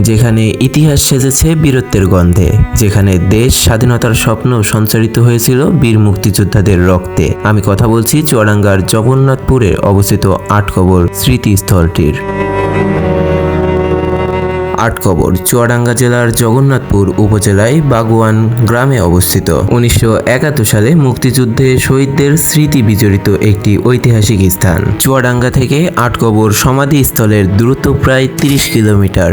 যেখানে ইতিহাস সেজেছে বীরত্বের গন্ধে, যেখানে দেশ স্বাধীনতার স্বপ্ন সঞ্চারিত হয়েছিল বীর মুক্তিযোদ্ধাদের রক্তে। আমি কথা বলছি চুয়াডাঙ্গার জগন্নাথপুরে অবস্থিত আটকবর স্মৃতিস্থলটির। আটকবর চুয়াডাঙ্গা জেলার জগন্নাথপুর উপজেলায় বাগুয়ান গ্রামে অবস্থিত। উনিশশো একাত্তর সালে মুক্তিযুদ্ধে শহীদদের স্মৃতি বিজড়িত একটি ঐতিহাসিক স্থান। চুয়াডাঙ্গা থেকে আটকবর সমাধিস্থলের দূরত্ব প্রায় তিরিশ কিলোমিটার।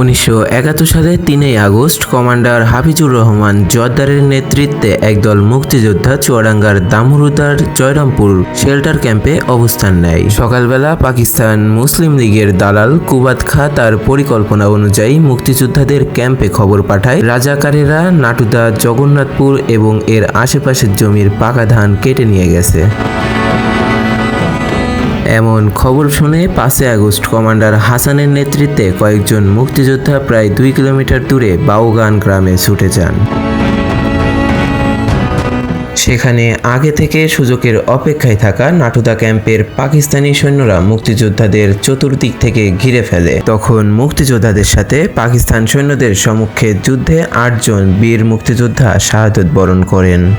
উনিশশো একাত্তর সালে তিনই আগস্ট কমান্ডার হাফিজুর রহমান জর্দারের নেতৃত্বে একদল মুক্তিযোদ্ধা চুয়াডাঙ্গার দামরুদার জয়রামপুর শেল্টার ক্যাম্পে অবস্থান নেয়। সকালবেলা পাকিস্তান মুসলিম লীগের দালাল কুবাত খা তার পরিকল্পনা অনুযায়ী মুক্তিযোদ্ধাদের ক্যাম্পে খবর পাঠায়। রাজাকারেরা নাটুদা, জগন্নাথপুর এবং এর আশেপাশের জমির পাকা ধান কেটে নিয়ে গেছে। এমন খবর শুনে পাঁচই আগস্ট কমান্ডার হাসানের নেতৃত্বে কয়েকজন মুক্তিযোদ্ধা প্রায় দুই কিলোমিটার দূরে বাউগান গ্রামে ছুটে যান। সেখানে আগে থেকে সুযোগের অপেক্ষায় থাকা নাটুদা ক্যাম্পের পাকিস্তানি সৈন্যরা মুক্তিযোদ্ধাদের চতুর্দিক থেকে ঘিরে ফেলে। তখন মুক্তিযোদ্ধাদের সাথে পাকিস্তান সৈন্যদের সম্মুখে যুদ্ধে আটজন বীর মুক্তিযোদ্ধা শাহাদত বরণ করেন।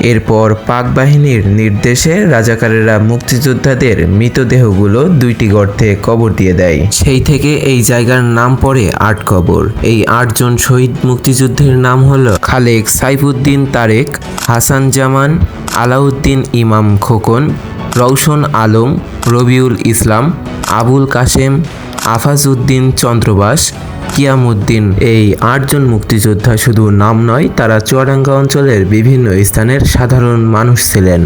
এরপর পাক বাহিনীর নির্দেশে রাজাকারেরা মুক্তিযোদ্ধাদের মৃতদেহগুলো দুইটি গর্তে কবর দিয়ে দেয়। সেই থেকে এই জায়গার নাম পড়ে আট কবর। এই আটজন শহীদ মুক্তিযুদ্ধের নাম হলো খালেক সাইফুদ্দিন তারেক, হাসান জামান, আলাউদ্দিন ইমাম খোকন রৌশন আলম, রবিউল ইসলাম, আবুল কাশেম, আফাজউদ্দিন চন্দ্রবাস কিয়ামুদ্দিন। এই আটজন মুক্তিযোদ্ধা শুধু নাম নয়, তারা চুয়াডাঙ্গা অঞ্চলের বিভিন্ন স্থানের সাধারণ মানুষ ছিলেন।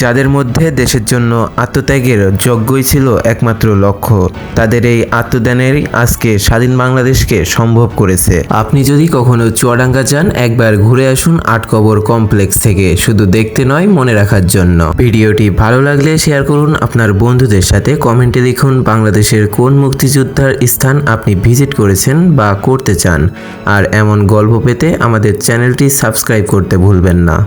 যাদের মধ্যে দেশের জন্য আত্মত্যাগের যজ্ঞই ছিল একমাত্র লক্ষ্য, তাদের এই আত্মদানেরই আজকে স্বাধীন বাংলাদেশকে সম্ভব করেছে। আপনি যদি কখনো চুয়াডাঙ্গা যান, একবার ঘুরে আসুন আটকবর কমপ্লেক্স থেকে, শুধু দেখতে নয়, মনে রাখার জন্য। ভিডিওটি ভালো লাগলে শেয়ার করুন আপনার বন্ধুদের সাথে, কমেন্টে লিখুন বাংলাদেশের কোন মুক্তিযোদ্ধার স্থান আপনি ভিজিট করেছেন বা করতে চান। আর এমন গল্প পেতে আমাদের চ্যানেলটি সাবস্ক্রাইব করতে ভুলবেন না।